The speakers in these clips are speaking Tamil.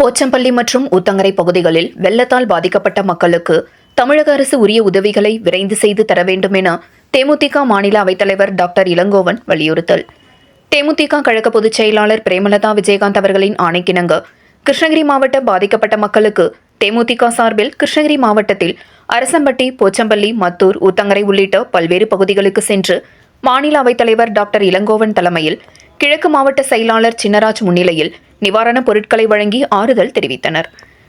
போச்சம்பள்ளி மற்றும் ஊத்தங்கரை பகுதிகளில் வெள்ளத்தால் பாதிக்கப்பட்ட மக்களுக்கு தமிழக அரசு உரிய உதவிகளை விரைந்து செய்து தர வேண்டும் என தேமுதிக மாநில அவைத்தலைவர் டாக்டர் இளங்கோவன் வலியுறுத்தல். தேமுதிக கழக பொதுச் செயலாளர் பிரேமலதா விஜயகாந்த் அவர்களின் ஆணைக்கிணங்க கிருஷ்ணகிரி மாவட்டம் பாதிக்கப்பட்ட மக்களுக்கு தேமுதிக சார்பில் கிருஷ்ணகிரி மாவட்டத்தில் அரசம்பட்டி போச்சம்பள்ளி மத்தூர் ஊத்தங்கரை உள்ளிட்ட பல்வேறு பகுதிகளுக்கு சென்று மாநில அவைத்தலைவர் டாக்டர் இளங்கோவன் தலைமையில் கிழக்கு மாவட்ட செயலாளர் சின்னராஜ் முன்னிலையில் நிவாரணப் பொருட்களை வழங்கி ஆறுதல் தெரிவித்தனர்.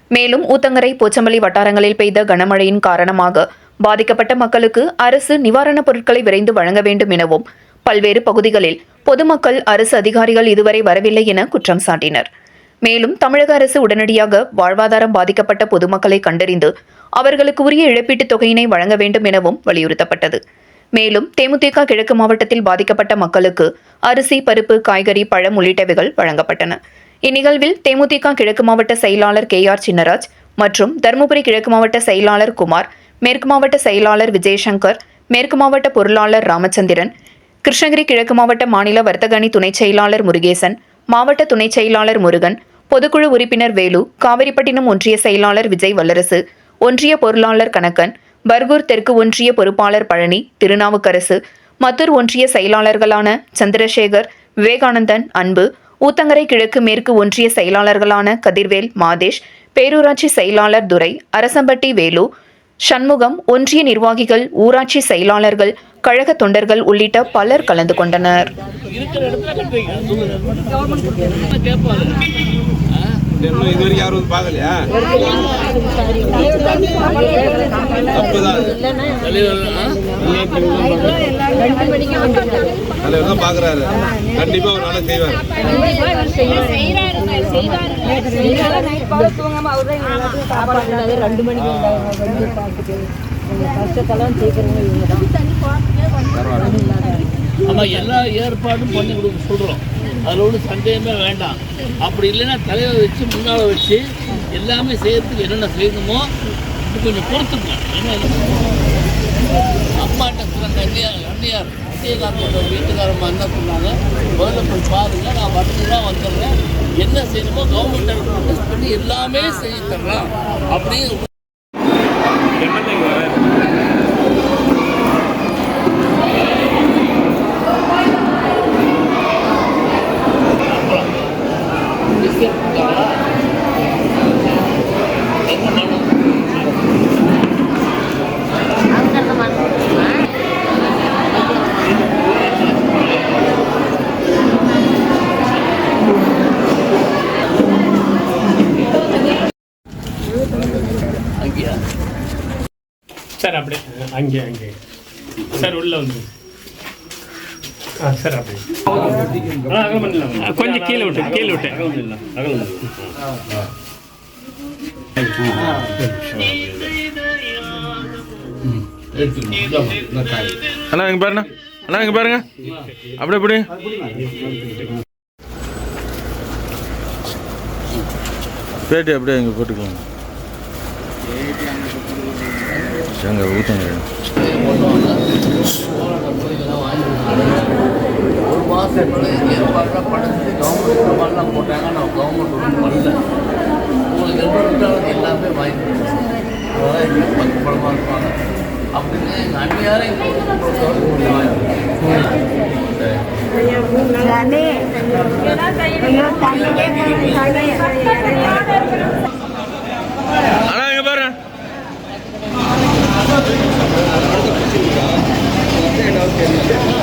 மேலும் ஊத்தங்கரை போச்சம்பள்ளி வட்டாரங்களில் பெய்த கனமழையின் காரணமாக பாதிக்கப்பட்ட மக்களுக்கு அரசு நிவாரணப் பொருட்களை விரைந்து வழங்க வேண்டும் எனவும் பல்வேறு பகுதிகளில் பொதுமக்கள் அரசு அதிகாரிகள் இதுவரை வரவில்லை என குற்றம் சாட்டினர். மேலும் தமிழக அரசு உடனடியாக வாழ்வாதாரம் பாதிக்கப்பட்ட பொதுமக்களை கண்டறிந்து அவர்களுக்கு உரிய இழப்பீட்டுத் தொகையினை வழங்க வேண்டும் எனவும் வலியுறுத்தப்பட்டது. மேலும் தேமுதிக கிழக்கு மாவட்டத்தில் பாதிக்கப்பட்ட மக்களுக்கு அரிசி பருப்பு காய்கறி பழம் உள்ளிட்டவைகள் வழங்கப்பட்டன. இந்நிகழ்வில் தேமுதிக கிழக்கு மாவட்ட செயலாளர் கே ஆர் சின்னராஜ் மற்றும் தருமபுரி கிழக்கு மாவட்ட செயலாளர் குமார் மேற்கு மாவட்ட செயலாளர் விஜயசங்கர் மேற்கு மாவட்ட பொருளாளர் ராமச்சந்திரன் கிருஷ்ணகிரி கிழக்கு மாவட்ட மாநில வர்த்தகணி துணைச் செயலாளர் முருகேசன் மாவட்ட துணைச் செயலாளர் முருகன் பொதுக்குழு உறுப்பினர் வேலு காவிரிப்பட்டினம் ஒன்றிய செயலாளர் விஜய் வல்லரசு ஒன்றிய பொருளாளர் கணக்கன் பர்கூர் தெற்கு ஒன்றிய பொறுப்பாளர் பழனி திருநாவுக்கரசு மத்தூர் ஒன்றிய செயலாளர்களான சந்திரசேகர் விவேகானந்தன் அன்பு ஊத்தங்கரை கிழக்கு மேற்கு ஒன்றிய செயலாளர்களான கதிர்வேல் மாதேஷ் பேரூராட்சி செயலாளர் துரை அரசம்பட்டி வேலு சண்முகம் ஒன்றிய நிர்வாகிகள் ஊராட்சி செயலாளர்கள் கழக தொண்டர்கள் உள்ளிட்ட பலர் கலந்து கொண்டனர். யாரும் வந்து பார்க்கலையா தப்புதான் அது. தலைவர் ஆ? தலைவர் ஒரு நாளை செய்வார் ரெண்டு மணிக்கு வந்து பார்த்துட்டு எங்கள் கஷ்டத்தெல்லாம் தீர்க்குறவங்க இவங்க தான் ஆமா எல்லா ஏற்பாடும் பண்ணி கொடுக்க சொல்கிறோம் அதில் ஒன்றும் சந்தேகமே வேண்டாம் அப்படி இல்லைன்னா தலைவர் வச்சு முன்னால் வச்சு எல்லாமே செய்யறதுக்கு என்னென்ன செய்யணுமோ கொஞ்சம் பொறுத்துங்க என்ன அம்மாட்ட சொன்னாங்க அண்ணியார் அண்ணியார் விஜயகாந்தோட வீட்டுக்காரம்மா என்ன சொன்னாங்க? முதல்ல போய் பாருங்க நான் வந்துதான் வந்துடுறேன். என்ன செய்யணுமோ கவர்மெண்ட் பண்ணி எல்லாமே செய்ய தர்றேன் அப்படின்னு அங்கேயா சார் அப்படியே அங்கே அங்கே. சார் உள்ள வந்து. ஆ சார் அப்படியே. கொஞ்சம் கீழே விட்டு கீழே விட்டு. அண்ணா இங்க பாருண்ணா அண்ணா இங்க பாருங்க. அப்படியே இப்படி பேட்டி அப்படியே இங்கே போட்டுக்கலாம். எங்க ஊற்றுங்க ஒரு மாதம் ஏற்பாடுலாம் படத்துக்கு கவர்மெண்ட் சவால்லாம் போட்டாங்க நான் கவர்மெண்ட் ஒன்றும் பண்ணல உங்களுக்கு எவ்வளோ விட்டாலும் எல்லாமே வாங்கி கொடுத்தாங்க அதெல்லாம் எங்களுக்கு பத்து படமாக இருப்பாங்க அப்படின்னு எங்கள் அண்ணியாரும் எங்களுக்கு வாங்கி அடுத்த பிரச்சனைக்கா என்ன கேள்வி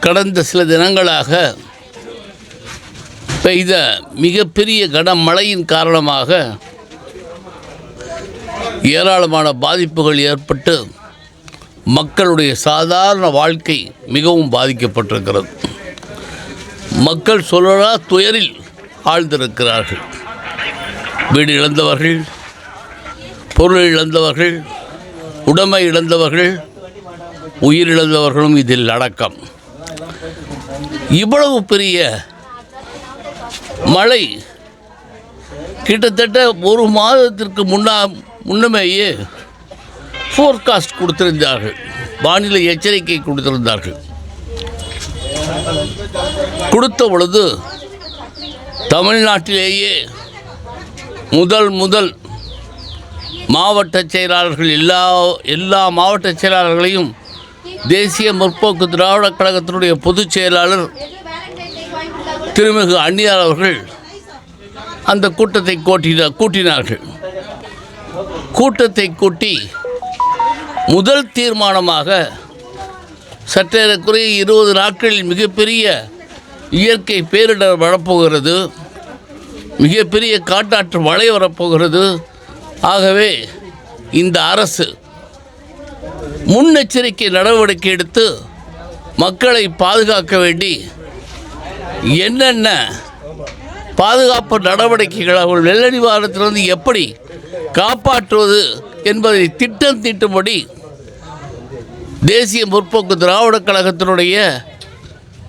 கடந்த சில தினங்களாக பெய்த மிகப்பெரிய கனமழையின் காரணமாக ஏராளமான பாதிப்புகள் ஏற்பட்டு மக்களுடைய சாதாரண வாழ்க்கை மிகவும் பாதிக்கப்பட்டிருக்கிறது. மக்கள் சொல்லலா துயரில் ஆழ்ந்திருக்கிறார்கள். வீடு இழந்தவர்கள் பொருள் இழந்தவர்கள் உடமை இழந்தவர்கள் உயிரிழந்தவர்களும் இதில் அடக்கம். இவ்வளவு பெரிய மழை கிட்டத்தட்ட ஒரு மாதத்திற்கு முன்னா முன்னமேயே ஃபோர்காஸ்ட் கொடுத்திருந்தார்கள். வானிலை எச்சரிக்கை கொடுத்திருந்தார்கள். கொடுத்த பொழுது தமிழ்நாட்டிலேயே முதல் முதல் மாவட்ட செயலாளர்கள் எல்லா எல்லா மாவட்ட செயலாளர்களையும் தேசிய முற்போக்கு திராவிடக் கழகத்தினுடைய பொதுச் செயலாளர் திருமிகு அந்நியார் அவர்கள் அந்த கூட்டத்தை கூட்டின கூட்டினார்கள். கூட்டத்தை கூட்டி முதல் தீர்மானமாக சற்றேறக்குறைய இருபது நாட்களில் மிகப்பெரிய இயற்கை பேரிடர் வரப்போகிறது மிகப்பெரிய காட்டாற்று மழை வரப்போகிறது ஆகவே இந்த அரசு முன்னெச்சரிக்கை நடவடிக்கை எடுத்து மக்களை பாதுகாக்க வேண்டி என்னென்ன பாதுகாப்பு நடவடிக்கைகள் அவர்கள் வெள்ள நிவாரணத்திலிருந்து எப்படி காப்பாற்றுவது என்பதை திட்டம் தீட்டும்படி தேசிய முற்போக்கு திராவிட கழகத்தினுடைய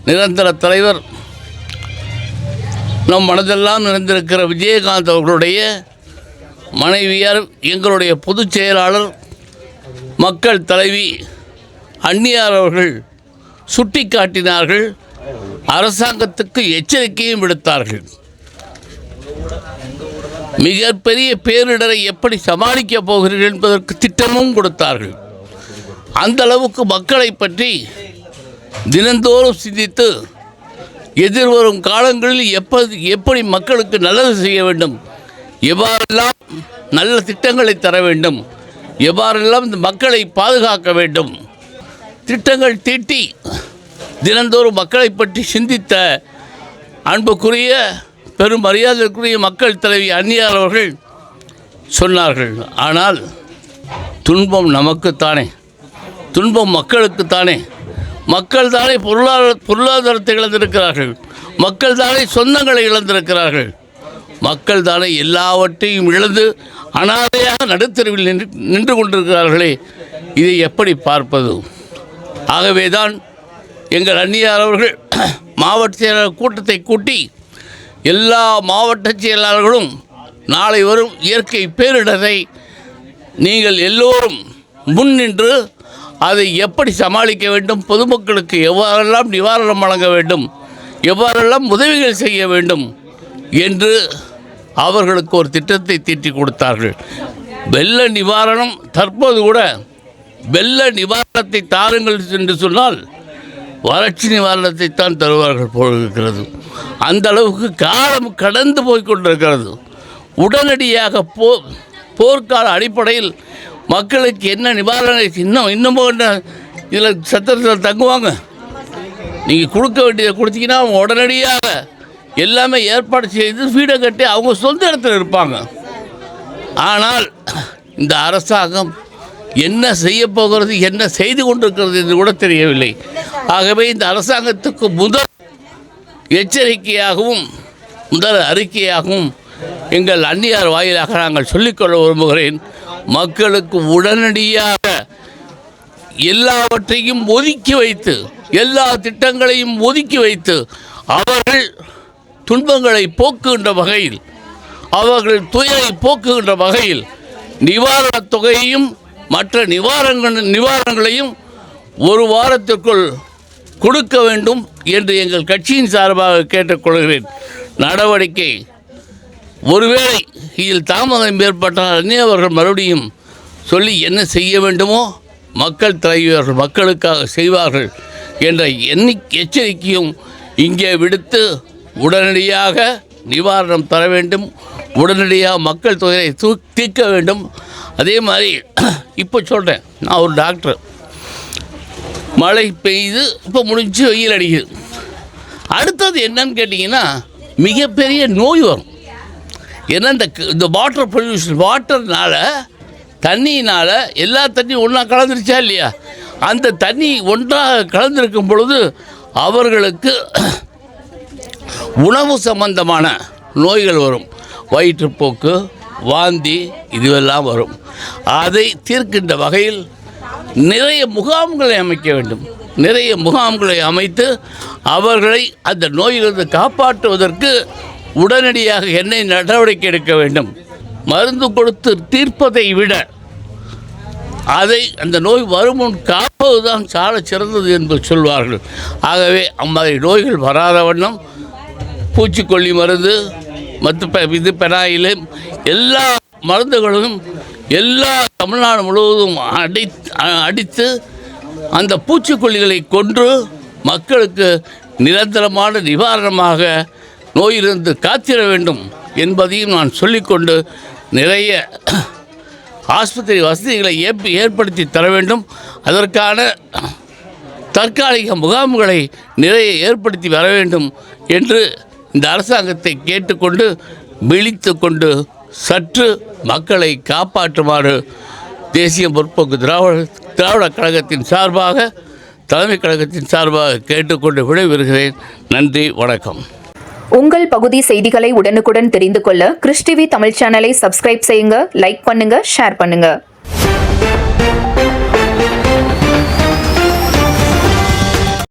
நிரந்தர தலைவர் நம் மனதெல்லாம் நிறைந்திருக்கிற விஜயகாந்த் அவர்களுடைய மனைவியார் எங்களுடைய பொதுச் செயலாளர் மக்கள் தலைவி அந்நியார் அவர்கள் சுட்டி காட்டினார்கள் அரசாங்கத்துக்கு எச்சரிக்கையும் விடுத்தார்கள். மிகப்பெரிய பேரிடரை எப்படி சமாளிக்கப் போகிறீர்கள் என்பதற்கு திட்டமும் கொடுத்தார்கள். அந்த அளவுக்கு மக்களை பற்றி தினந்தோறும் சிந்தித்து எதிர்வரும் காலங்களில் எப்ப எப்படி மக்களுக்கு நல்லது செய்ய வேண்டும் எவ்வாறெல்லாம் நல்ல திட்டங்களை தர வேண்டும். எவ்வாறெல்லாம் இந்த மக்களை பாதுகாக்க வேண்டும். திட்டங்கள் தீட்டி தினந்தோறும் மக்களை பற்றி சிந்தித்த அன்புக்குரிய பெரும் மரியாதைக்குரிய மக்கள் தலைவி அந்நியார் அவர்கள் சொன்னார்கள். ஆனால் துன்பம் நமக்குத்தானே. துன்பம் மக்களுக்குத்தானே. மக்கள் தானே பொருளாதார பொருளாதாரத்தை இழந்திருக்கிறார்கள். மக்கள் தானே சொந்தங்களை இழந்திருக்கிறார்கள். மக்கள் தானே எல்லாவற்றையும் இழந்து அனாதையாக நடுத்தருவில் நின்று நின்று கொண்டிருக்கிறார்களே. இதை எப்படி பார்ப்பது? ஆகவே தான் எங்கள் அந்நியார் அவர்கள் மாவட்ட செயலாளர் கூட்டத்தை கூட்டி எல்லா மாவட்ட செயலாளர்களும் நாளை வரும் இயற்கை பேரிடரை நீங்கள் எல்லோரும் முன்னின்று அதை எப்படி சமாளிக்க வேண்டும்? பொதுமக்களுக்கு எவ்வாறெல்லாம் நிவாரணம் வழங்க வேண்டும்? எவ்வாறெல்லாம் உதவிகள் செய்ய வேண்டும்? என்று அவர்களுக்கு ஒரு திட்டத்தை தீட்டி கொடுத்தார்கள். வெள்ள நிவாரணம் தற்போது கூட வெள்ள நிவாரணத்தை தாருங்கள் என்று சொன்னால் வறட்சி நிவாரணத்தை தான் தருவார்கள் போல் இருக்கிறது. அந்த அளவுக்கு காலம் கடந்து போய் கொண்டிருக்கிறது. உடனடியாக போ போர்க்கால அடிப்படையில் மக்களுக்கு என்ன நிவாரணம் இன்னும் இன்னமும் என்ன இதில் சத்திரத்தில் தங்குவாங்க? நீங்கள் கொடுக்க வேண்டியதை கொடுத்தீங்கன்னா உடனடியாக எல்லாமே ஏற்பாடு செய்து வீடை கட்டி அவங்க சொந்த இடத்துல இருப்பாங்க. ஆனால் இந்த அரசாங்கம் என்ன செய்ய போகிறது என்ன செய்து கொண்டிருக்கிறது என்று கூட தெரியவில்லை. ஆகவே இந்த அரசாங்கத்துக்கு முதல் எச்சரிக்கையாகவும் முதல் அறிக்கையாகவும் எங்கள் அந்நியார் வாயிலாக நாங்கள் சொல்லிக்கொள்ள விரும்புகிறேன். மக்களுக்கு உடனடியாக எல்லாவற்றையும் ஒதுக்கி வைத்து எல்லா திட்டங்களையும் ஒதுக்கி வைத்து அவர்கள் துன்பங்களை போக்குகின்ற வகையில் அவர்கள் துயரை போக்குகின்ற வகையில் நிவாரணத் தொகையையும் மற்ற நிவாரணங்கள் நிவாரணங்களையும் ஒரு வாரத்திற்குள் கொடுக்க வேண்டும் என்று எங்கள் கட்சியின் சார்பாக கேட்டுக்கொள்கிறேன். நடவடிக்கை ஒருவேளை இதில் தாமதம் ஏற்பட்டால் அவர்கள் மறுபடியும் சொல்லி என்ன செய்ய வேண்டுமோ மக்கள் தலைவர்கள் மக்களுக்காக செய்வார்கள் என்ற எண்ணி எச்சரிக்கையும் இங்கே விடுத்து உடனடியாக நிவாரணம் தர வேண்டும். உடனடியாக மக்கள் தொகையை தூ தீர்க்க வேண்டும். அதே மாதிரி இப்போ சொல்கிறேன் நான் ஒரு டாக்டர் மழை பெய்யுது இப்போ முடிஞ்சு வெயில் அடிக்குது. அடுத்தது என்னன்னு கேட்டிங்கன்னா மிகப்பெரிய நோய் வரும். ஏன்னா இந்த க- இந்த வாட்டர் பொல்யூஷன் வாட்டர்னால தண்ணியினால் எல்லா தண்ணியும் ஒன்றா கலந்துருச்சா இல்லையா? அந்த தண்ணி ஒன்றாக கலந்திருக்கும் பொழுது அவர்களுக்கு உணவு சம்பந்தமான நோய்கள் வரும். வயிற்றுப்போக்கு வாந்தி இதுவெல்லாம் வரும். அதை தீர்க்கின்ற வகையில் நிறைய முகாம்களை அமைக்க வேண்டும். நிறைய முகாம்களை அமைத்து அவர்களை அந்த நோயிலிருந்து காப்பாற்றுவதற்கு உடனடியாக என்ன நடவடிக்கை எடுக்க வேண்டும். மருந்து கொடுத்து தீர்ப்பதை விட அதை அந்த நோய் வரும் முன் காப்பது தான் சால சிறந்தது என்று சொல்வார்கள். ஆகவே அம்மாதிரி நோய்கள் வராத வண்ணம் பூச்சிக்கொல்லி மருந்து மற்ற பெ- இது பெனாயில் எல்லா மருந்துகளும் எல்லா தமிழ்நாடு முழுவதும் அடி அடித்து அந்த பூச்சிக்கொல்லிகளை கொன்று மக்களுக்கு நிரந்தரமான நிவாரணமாக நோயிலிருந்து காத்திட வேண்டும் என்பதையும் நான் சொல்லிக்கொண்டு நிறைய ஆஸ்பத்திரி வசதிகளை ஏற்ப ஏற்படுத்தி தர வேண்டும். அதற்கான தற்காலிக முகாம்களை நிறைய ஏற்படுத்தி வர வேண்டும் என்று இந்த அரசாங்கத்தை கேட்டுக்கொண்டு விழித்து கொண்டு சற்று மக்களை காப்பாற்றுமாறு தேசிய முற்போக்கு திராவிட திராவிட கழகத்தின் சார்பாக தலைமை கழகத்தின் சார்பாக கேட்டுக்கொண்டு விடைபெறுகிறேன். நன்றி வணக்கம். உங்கள் பகுதி செய்திகளை உடனுக்குடன் தெரிந்து கொள்ள கிறிஸ்டிவி தமிழ் சேனலை சப்ஸ்கிரைப் செய்யுங்க லைக் பண்ணுங்க ஷேர் பண்ணுங்க.